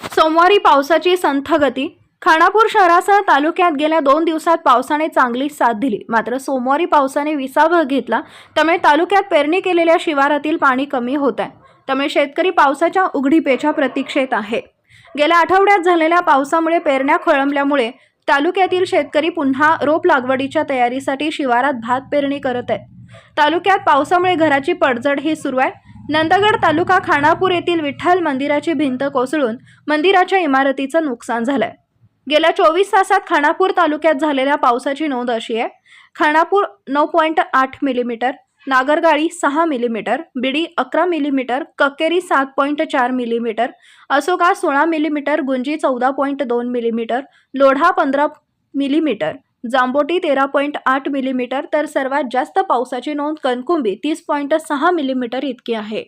सोमवारी पावसाची संथगती. खानापूर शहरासह तालुक्यात गेल्या दोन दिवसात पावसाने चांगली साथ दिली. मात्र सोमवारी पावसाने विसावा घेतला. त्यामुळे तालुक्यात पेरणी केलेल्या शिवारातील पाणी कमी होत आहे त्यामुळे शेतकरी पावसाच्या उघडीपेच्या प्रतीक्षेत आहे. गेल्या आठवड्यात झालेल्या पावसामुळे पेरण्या खोळंबल्यामुळे तालुक्यातील शेतकरी पुन्हा रोप लागवडीच्या तयारीसाठी शिवारात भात पेरणी करत आहेत. तालुक्यात पावसामुळे घराची पडझड ही सुरू आहे. नंदगड तालुका खानापूर येथील विठ्ठल मंदिराची भिंत कोसळून मंदिराच्या इमारतीचं नुकसान झालंय. गेल्या चोवीस तासात खानापूर तालुक्यात झालेल्या पावसाची नोंद अशी आहे. खानापूर नऊ पॉईंट आठ मिलीमीटर नागरगाळी सहा मिलीमीटर बिडी अकरा मिलीमीटर कक्केरी सात पॉईंट चार मिलीमीटर असोका सोळा मिलीमीटर गुंजी चौदा पॉईंट दोन मिलीमीटर लोढा पंधरा मिलीमीटर जांबोटी तेरा पॉईंट आठ मिलीमीटर तर सर्वात जास्त पावसाची नोंद कणकुंबी तीस पॉईंट सहा मिलीमीटर इतकी आहे.